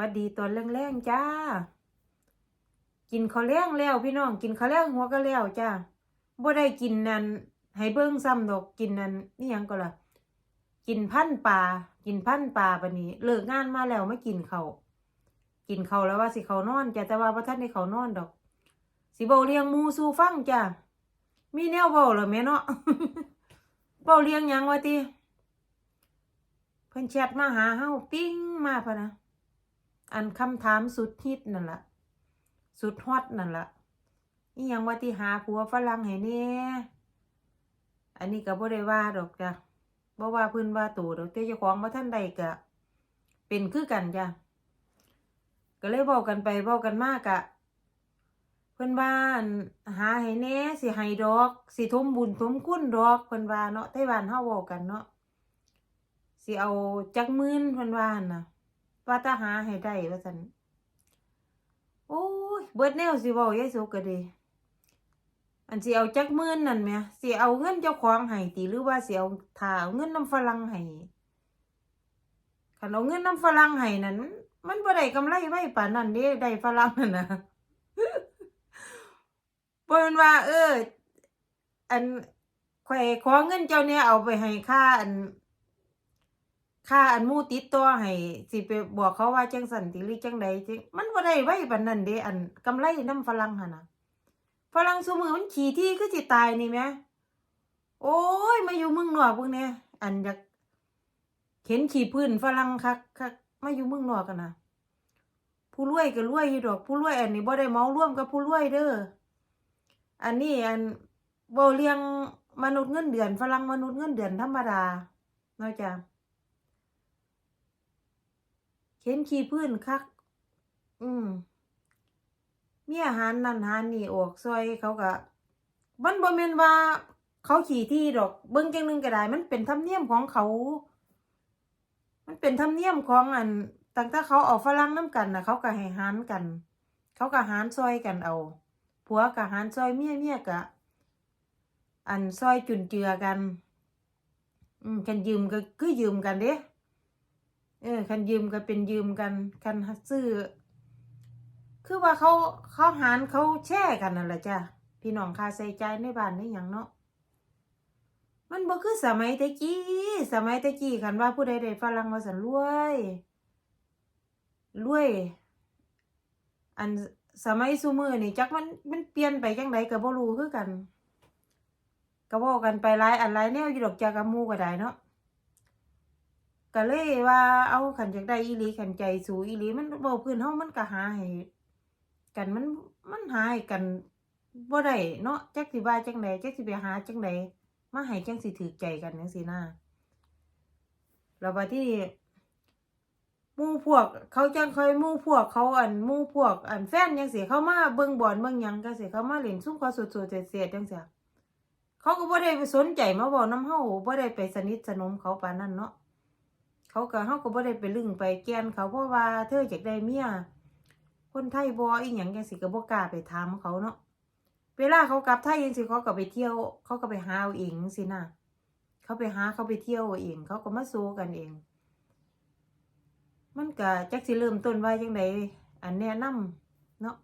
วัดดีตอนแรงๆจ้า กินข้าวแรงแล้วพี่น้องกินข้าวแรงหัวก็แล้วจ้าบ่ได้กินนั่นให้เบิ่งซ้ำดอกกินนั่นนี่ยังก็ล่ะ กินพันปลากินพันปลาบัดนี้ เลิกงานมาแล้วไม่กินเขากินเขาแล้วว่าสิเขานอนจ้ะแต่ว่าบ่ทันได้เขานอนดอก สิเว้าเลี้ยงมูสู่ฟังจ้ามีแนวเว้าหรอแม่เนาะเว้าเลี้ยงยังวะติเพิ่นแชทมาหาเฮาปิ้งมาพะนะ อันคำถามสุดฮิตนั่นละสุดฮอตนั่นละนี่ยังว่าที่หาผัวฝรั่งให้เนี่ยอันนี้ก็บ่ได้ว่าดอกจ้ะบ่ว่าเพื้นว่าตู่ดอกแต่เจ้าของบ่ท่านใดก็เป็นคือกันจ้ะก็เลยบอกกันไปบอกกันมากอะเพิ่อนว่านหาให้แหน่สิให้ดอก สิทมบุญทมคุณดอกเพิ่อนว่าเนาะไต้หวันเฮาเว้ากันเนาะสิเอาจักมื่นเพิ่อนว่านน่ะ ว่าถ้าหาให้ได้ว่าซั่นโอ้ยเบิดแนวสิเว้ายายสุก็ดีอันสิเอาจักหมื่นนั่นแหมสิเอาเงินเจ้าของให้ติหรือว่าสิเอาถ้าเอาเงินน้ำฝรั่งให้คันเอาเงินน้ำฝรั่งให้นั้น มันบ่ได้กำไรไว้ปานนั้นเด้ได้ฝรั่งนั่นนะบ่แม่นว่า เออ อันข่อยขอเงินเจ้าเนี่ยเอาไปให้ค่าอัน ค่าอันมู่ติดต่อให้สิไปบอกเขาว่าจังสันติหรือจังใดจังมันบ่ได้ไว้ปานนั้นเด้อันกำไรน้ำฝรั่งหั่นน่ะฝรั่งซุมือมันขี้ที่คือสิตายนี่แหมโอ้ยมาอยู่เมืองนอกพวกเนี้ยอันอยากเข็นขี้พื้นฝรั่งคักคักมาอยู่เมืองนอกกันนะผู้รวยก็รวยอยู่ดอก ผู้รวยอันนี้บ่ได้เมาร่วมกับผู้รวยเด้ออันนี้อันบ่เลี้ยงมนุษย์เงินเดือนฝรั่งมนุษย์เงินเดือนธรรมดาเนาะจ้ะ เข็นขี้พื้นคัก อืมมีอาหารนั่นอาหารนี่ออกซอยเขาก็มันบ่แม่นว่า เขาขี่ที่ดอก เบิ่งจังหนึงก็ได้ มันเป็นธรรมเนียมของเขา มันเป็นธรรมเนียมของอันตั้งแต่เขาเอาฝรั่งนํกันนะเขาก็ให้หารกัน เขาก็หารซอยกันเอาผัวก็หารซอยเมียเมียก็อันซอยจุนเจือกัน อืมกันยืมก็คือยืมกันเด้ เออคันยืมก็เป็นยืมกันคันซื้อ คือว่าเขาเขาหารเขาแช่กันนั่นแหละจ้ะพี่น้องค่าใช้จ่ายในบ้านในหยังเนาะมันบ่คือสมัยตะกี้ สมัยตะกี้คันว่าผู้ใดได้ฝรั่งว่าสันรวยรวย อันสมัยซุมื้อนี่จักมันมันเปลี่ยนไปจังไดก็บ่รู้คือกัน ก็เว้ากันไปหลายอันหลายแนวอยู่ดอกจ้ะกับมู่ก็ได้เนาะ ก็เลยว่าเอาขันจากได้อีหลีขันใจสูอีหลีมันเบาพื้นเฮามันก็หาให้กันมันมันหาให้กันบ่ได้เนาะจักสิว่าจังใดจักสิไปหาจังใดมาให้จังสิถือใจกันจังซี่นะแล้วบัดที่มู่พวก เขาจังค่อยมู่พวกเขาอันมู่พวก อันแฟนจังซี่เขามาเบิ่งบอลเบิ่งยังจังซี่เขามาเล่นซุ่มเขาสดๆเสียดๆจังซี่เขาก็บ่ได้ไปสนใจมาเว้านำเฮาบ่ได้ไปสนิทสนมเขาปานนั้นเนาะ เขาก็เฮาก็บ่ได้ไปลึงไปแกนเขาเพราะว่าเธออยากได้เมียคนไทยบ่อีหยังจังซี่ก็บ่กล้าไปถามเขาเนาะเวลาเขากลับไทยจังซี่เขาก็ไปเที่ยว เขาก็ไปหาเอาเองจังซี่นะเขาไปหาเขาไปเที่ยวเอง เขาก็มาโซกันเอง มันก็จักสิเริ่มต้นว่าจังไดอันแนะนำเนาะ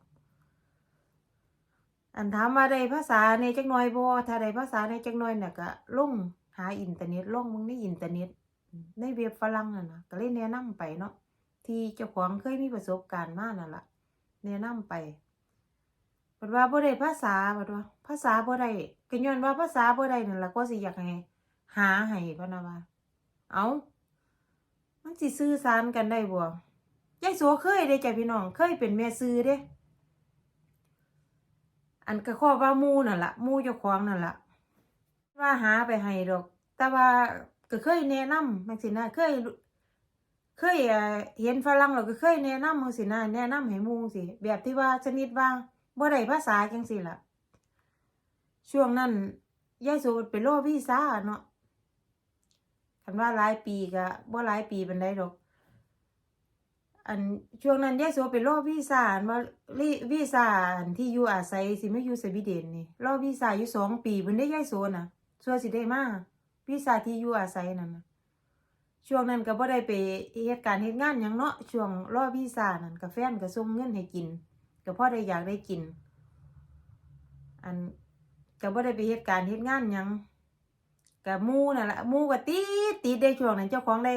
อันถามว่าได้ภาษาในจักหน่อยบ่ถ้าได้ภาษาในจักหน่อยน่ะก็ลงหาอินเทอร์เน็ตลงมึงในอินเทอร์เน็ต ในเว็บฝรั่งนั่นนะก็เลยแนะนำไปเนาะที่เจ้าของเคยมีประสบการณ์มานั่นละแนะนำไปบัดว่าบ่ได้ภาษาบัดว่า ภาษาบ่ได้ก็ย้อนว่าภาษาบ่ได้นั่นล่ะก็สิอยากให้หาให้พะนะว่า เอามันสิสื่อสารกันได้บ่ยายโสเคยเด้จ้ะพี่น้อง เคยเป็นแม่ซื้อเด้อันก็ข้อว่ามูนั่นล่ะมูเจ้าของนั่นล่ะว่าหาไปให้ดอก แต่ว่า ก็เคยแนะนำจังซี่นะเคย เคยเอ่อเห็นฝรั่งแล้วก็เคยแนะนำจังซี่นะแนะนำให้มูงซี่แบบที่ว่าชนิดว่าบ่ได้ภาษาจังซี่ล่ะ ช่วงนั้นยายโสไปรอวีซ่าเนาะคันว่าหลายปีก็บ่หลายปีเปานใดดอก อันช่วงนั้นยายโสไปรอวีซ่าว่าลิวีซ่าที่อยู่อาศัยสิไมาอยู่สวีเดนนี่รอวีซ่าอยู่สองปีเพิ่นได้ยายโสน่ะช่วสิได้มาก วีซ่าที่อยู่อาศัยนั่นนะช่วงนั้นก็บ่ได้ไปเฮ็ดการณ์เฮ็ดงานหยังเนาะช่วงรอวีซ่านั่นก็แฟนก็ส่งเงินให้กินก็พ่อได้อยากได้กิน อันก็บ่ได้ไปเฮ็ดการณ์เฮ็ดงานหยังก็หมู่นั่นล่ะมู่ก็ติดติดได้ช่วงนั้นเจ้าของได้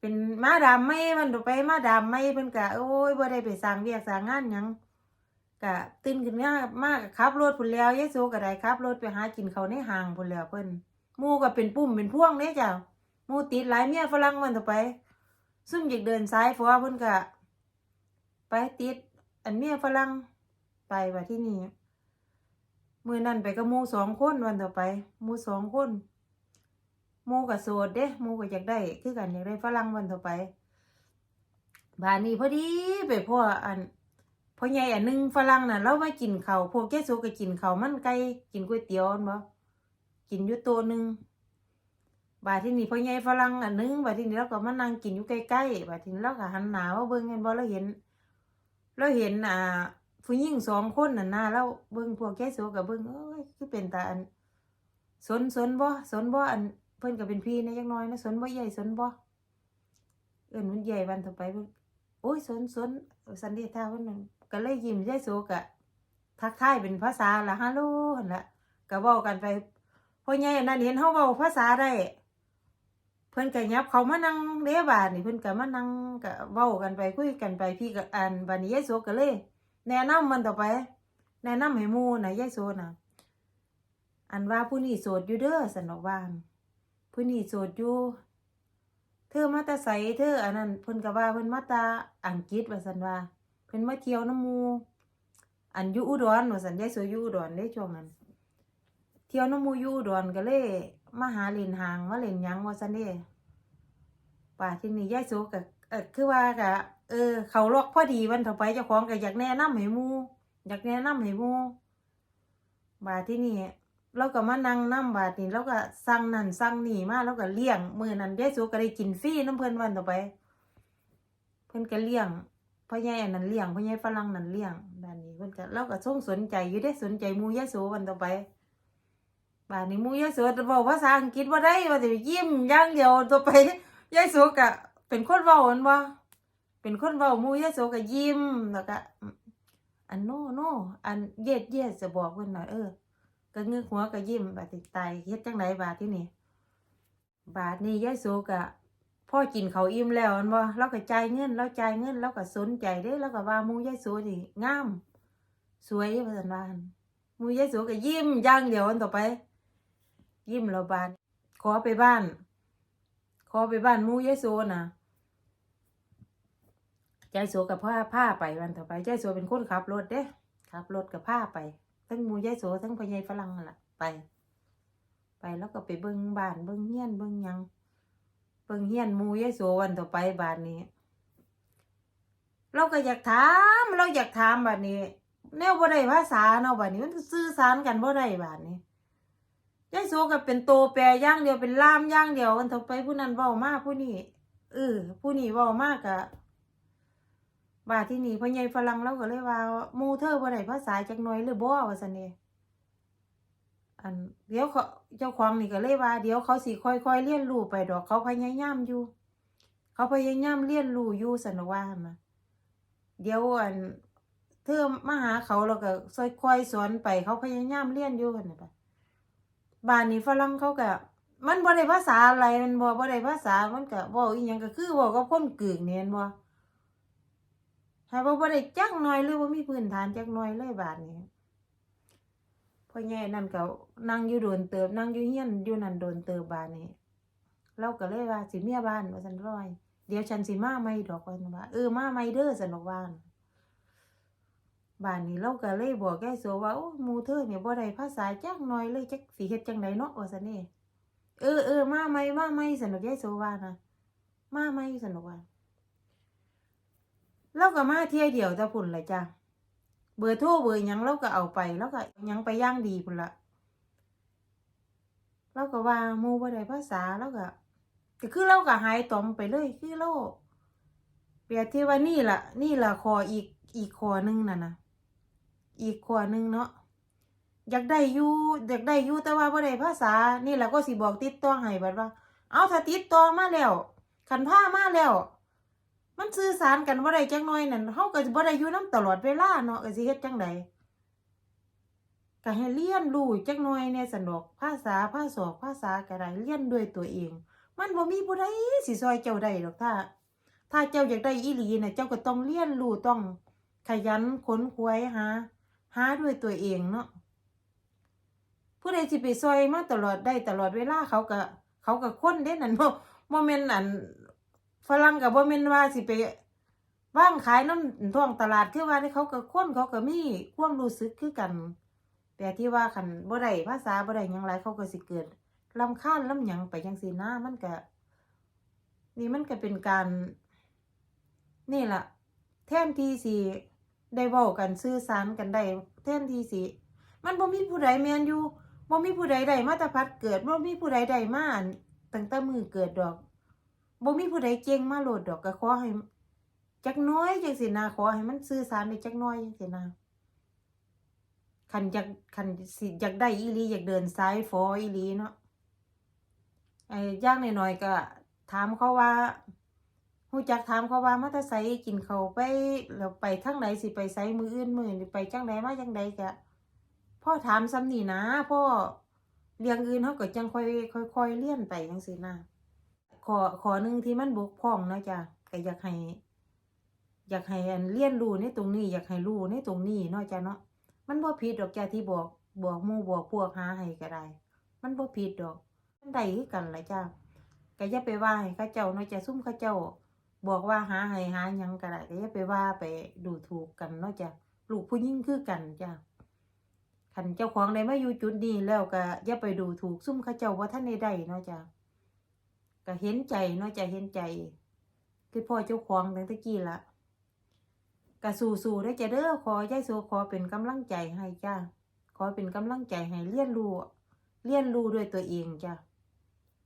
เป็นมาดามไม่มันไปมาดามไม่เพิ่นก็โอ้ยบ่ได้ไปสร้างเวียกสร้างงานยังก็ตื่นขึ้นมามากขับรถพุ่นแล้วยายโซก็ได้ขับรถไปหากินเขาในห้างพุ่นแล้วเพิ่น มูก็เป็นปุ่มเป็นพ่วงเด้จ้ะมูติดหลายเมียฝรั่งมันต่อไป ซุ่มอยากเดินซ้ายฟ้าเพิ่นก็ไปติด อันเมียฝรั่งไปว่าที่นี่มือนั้นไปกับหมู่สองคนวันต่อไปมูสองคนมู่ก็โสดเด้มูก็อยากได้คือกันอยากได้ฝรั่งวันต่อไปบ้านนี้พอดีไปพ่ออันพ่อใหญ่อันหนึงฝรั่งน่ะเรามากินเข้าพวกแกสุก็กินเข้ามันไก่กินก๋วยเตี๋ยวอันบ่ กินอยู่โต๊ะหนึงบาที่นี่พ่อใหญ่ฝรั่งอันนึงบาที่นี่เราก็มานั่งกินอยู่ใกล้ๆบาที่นี่เราก็หันหน้ามาเบิ่งเห็นบ่เราเห็นเราเห็นอ่าผู้หญิงสองคนน่ะนะเราเบิ่งพวกแกโซก็เบิ่งเอ้ยคือเป็นตาอันสนสนบ่สนบ่อันเพิ่นก็เป็นพี่นะจักหน่อยนะสนบ่ใหญ่สนบ่เอิ้นมันใหญ่วันต่อไปเพิ่นโอ้ยสนสนสันเดท่าเพิ่นนั่นก็เลยยิ้มยายโซก็ทักทายเป็นภาษาละฮัลโหลหั่นละก็เว้ากันไป พ่อใหญ่นนั้นเห็นเฮาเว้าภาษาได้เพิ่อนก็ยับเขามานั่งเด้บาดนี่เพิ่อนก็มานั่งก็เว้ากันไปคุยกันไปพี่ก็อ่านบาดนี้ยายโสก็เลย แนะนำมันต่อไป แนะนำให้หมู่น่ะยายโสน่ะอันว่าผู้นี้โสดอยู่เด้อสันดอกว่าหั่นผู้นี้โสดอยู่เธอมาต่ไสเธออันนั้นเพิ่นก็ว่าเพิ่นมาตาอังกฤษว่าซั่นว่าเพิ่นมาเที่ยวน้ำหมู อันอยู่อุดรว่าซั่นยายโสอยู่อุดรเด้ช่วงนั้น เที่ยวน้ำมูยูดอนก็เลยมาหาเล่นหางมาเล่นยังว่าซันเด้ป่าที่นี่ยายโสก็เออคือว่าก็เออ เขาลอกพอดีวันต่อไปเจ้าของก็อยากแนะนำให้มูอยากแนะนำให้มูบาที่นี่เราก็มานั่งน้ำบาดนี้เราก็สั่งนั่นสั่งนี่มาเราก็เลี้ยงมือนั้นยายโสก็ได้กินฟรีน้ำเพิ่นวันต่อไป เพิ่นก็เลี้ยงพ่อใหญ่อันนั้นเลี้ยงพ่อใหญ่ฝรั่งนั่นเลี้ยงด้านนี้เพิ่นก็เราก็ทรงสนใจอยู่เด้สนใจมูยายโสวันต่อไป บ้านนี้มูยายโสเว้าภาษาอังกฤษบ่าได้ว่าสิยิ้มย่างเดียวตัวไปยายโสก็เป็นคนเว้าอันบ่เป็นคนเว้ามูยายโสก็ยิ้มแล้วก็อันโน่โน่อันเย็ดเย็ดจะบอกเพิ่นน่ะเออก็งึกหัวก็ยิ้มบาดนี้ตายเฮ็ดจังไดบาดที่นี่บาดนี้ยายโสก็พอกินเขาอิ่มแล้วอันบ่เราก็จ่ายเงินเราจ่ายเงินเราก็สนใจเด้เราก็ว่ามูยายโสนี่งาม สวยว่าซั่นว่านมูยายโสก็ยิ้มอย่างเดียวอันต่อไป ยิ้มเราบานขอไปบ้าน ขอไปบ้านมูยายโซนะยายโซกับผ้าผ้าไปวันต่อไปยายโซเป็นคนขับรถเด้ขับรถกับผ้าไป ทั้งมูยายโซทั้งพญายฝรั่งล่ะ ไป ไปแล้วก็ไปเบิ้งบ้านเบิ้งเฮียนเบิ้งยังเบิ้งเฮียนมูยายโซวันต่อไปบ้านนี้ เราก็อยากถาม เราอยากถามบ้านนี้แนวบ่ได้ภาษาเนาะบ้านนี้มันสื่อสารกันบ่ได้บ้านนี้ ยายโซก็เป็นโตแปรย่างเดียวเป็นล่ามย่างเดียวกันเถอไปผู้นั้นเว้ามากผู้นี้เออผู้นี้เว้ามากกะบาที่นี่พ่อใหญ่ฝรั่งเราก็เลยว่ามูเธอบ่ได้ภาษาจักหน่อยหรือบ่ว่าซั่นเด้อันเดี๋ยวเขาเจ้าของนี่ก็เลยว่าเดี๋ยวเขาสิค่อยๆเรียนรู้ไปดอกเขาพยายามอยู่ เขาพยายามเรียนรู้อยู่ซั่นว่าหั่นน่ะเดี๋ยวอันเธอมาหาเขาแล้วก็ค่อยๆสอนไปเขาพยายามเรียนอยู่กันนะปะ บ้านนี้ฝรั่งเขาก็มันบ่ได้ภาษาอะไรมันบ่บ่ได้ภาษามันก็เว้าอีหยังก็คือเว้ากับคนกึ่งนี่เห็นบ่ถ้าว่บ่ได้จักหน่อยหรือว่ามีพื้นฐานจักหน่อยเลยบาดนี้พ่อใหญ่นั่นก็นั่งอยู่โดนเติบนั่งอยู่เฮียนอยู่นั่นโดนเติบบาดนี้เราก็เลยว่าสิเมียบ้านว่าซั่นร้อย เดี๋ยวฉันสิมาใหม่ดอกว่านเออมาใหม่เด้อซั่นดอกว่า บ้านนี้เราก็เลยบอกแกโซว่าโอ้หมูเธอเนี่ยบ่ได้ภาษาจักหน่อยเลยจักสิเฮ็ดจังไดเนาะว่าซั่นนี่เออเออมาใหมมาใหมสนุกแกโซว่านะมาใหมสนุกว่าเราก็มาเที่ยวเดียวแต่พุ่นละจ้ะเบอร์โทรเบอร์ยังเราก็เอาไปแล้วก็ยังไปย่างดีพุ่นละเราก็ว่าหมูบ่ได้ภาษาแล้วก็ก็คือเราก็หายตอมไปเลยคือเราเปรียบเทียบว่านี่ล่ะ นี่ล่ะคออีกอีกคอหนึงน่ะนะ อีกขวาหนึ่งเนาะอยากได้อยู่อยากได้อยู่แต่ว่าบ่ได้ภาษา นี่แหละก็สิบอกติดต่อให้บัดว่า เอาถ้าติดต่อมาแล้วคันพามาแล้ว มันสื่อสารกันบ่ได้จังน้อยนั่นเฮาก็สิบ่ได้อยู่นํตลอดเวลาเนาะก็สิเฮ็ดจังไดก็ให้เรียนรู้จักหน่อยแหน่สนอกภาษาภาษาภาษาก็ได้เรียนด้วยตัวเอง มันบ่มีผู้ใดสิซอยเจ้าได้หรอกถ้า ถ้าเจ้าอยากได้อีหลีน่ะเจ้าก็ต้องเรียนรู้ต้องขยันขนขวยหา หาด้วยตัวเองเนาะผู้ใดสิไปซอยมาตลอดได้ตลอดเวลาเขาก็เขาก็คนเด้นั่นบ่บ่แม่นอันฝรั่งก็บ่แม่นว่าสิไปว่างขายน้ำท้องตลาดคือว่านี่เขาก็คนเขาก็มีความรู้สึกคือกัน แต่ที่ว่าคันบ่ได้ภาษาบ่ได้ยังหลายเขาก็สิเกิดรำคาญลำหยังไปจังซี่นะมันก็นี่มันก็เป็นการ นี่แหละแทนที่สิ ได้เว้ากันสื่อสารกันได้แทนที่สิ มันบ่มีผู้ใดแมนอยู่บ่มีผู้ใดได้มาตะพัดเกิดบ่มีผู้ใดได้มาอันตั้งแต่มือเกิดดอกบ่มีผู้ใดเก่งมาโหลดดอกก็ขอให้จักน้อยจังซี่นะขอให้มันสื่อสารได้จักน้อยจังซี่นะคันอยากคันสิอยากได้อีลีอยากเดินซ้ายฟออีลีเนาะไอ้ย่างน้อยๆก็ถามเขาว่า ฮู้จักถามเขาว่ามาต่ไสกินเขาไปแล้วไปทางไหนสิไปไสมื้ออื่นมือนไปจังใดมาจังใดก็พ่อถามซ้ำนี่นะพ่อเรียงอื่นเขาก็จังค่อยค่อยๆเลี่ยนไปจังซี่นะขอขอหนึ่งที่มันบกพร่องนะจ้ะก็อยากให้ อยากให้อันเรียนรู้ในตรงนี้ อยากให้รู้ในตรงนี้นาะจ้ะเนาะมันบ่ผิดดอกจ้ะที่บอกบอกมู่บอกพวกหาให้ก็ได้ มันบ่ผิดดอกมันได้คือกันละจ้ะก็อย่าไปว่าให้เขาเจ้าเนาะจ้ะซุ่มเขาเจ้า บอกว่าหาให้หายังก็ได้ก็อย่าไปว่าไปดูถูกกันเนาะจ้ะลูกผู้หญิงคือกันจ้ะคันเจ้าของได้มาอยู่จุดนี้แล้วก็อย่าไปดูถูกซุ่มเขาเจ้าว่าท่านใดได้เนาะจ้ะก็เห็นใจเนาะจ้ะเห็นใจ คือพ่อเจ้าของตั้งต่กี้ละก็สู้ๆได้จะเด้อขอยายโซขอเป็นกำลังใจให้จ้าขอเป็นกำลังใจให้เรียนรู้เรียนรู้ด้วยตัวเองจ้ะ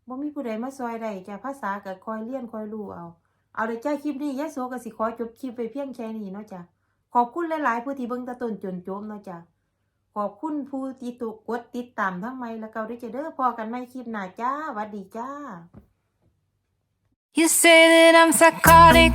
บ่มีผู้ใดมาซอยได้จ้ะภาษาก็คอยเรียนคอยรู้เอา เอาเด้อจ้าคลิปนี้ยะโซก็สิขอจบคลิปไปเพียงแค่นี้เนาะจ้ะขอบคุณหลาย ๆ ผู้ที่เบิ่งตะต้นจนจมเนาะจ้ะขอบคุณผู้ที่ตุกดติดตามทั้งไม่และเก่าด้วยจะเด้อพอกันไม่คลิปหน้าจ้าสวัดดีจ้า You say that I'm psychotic,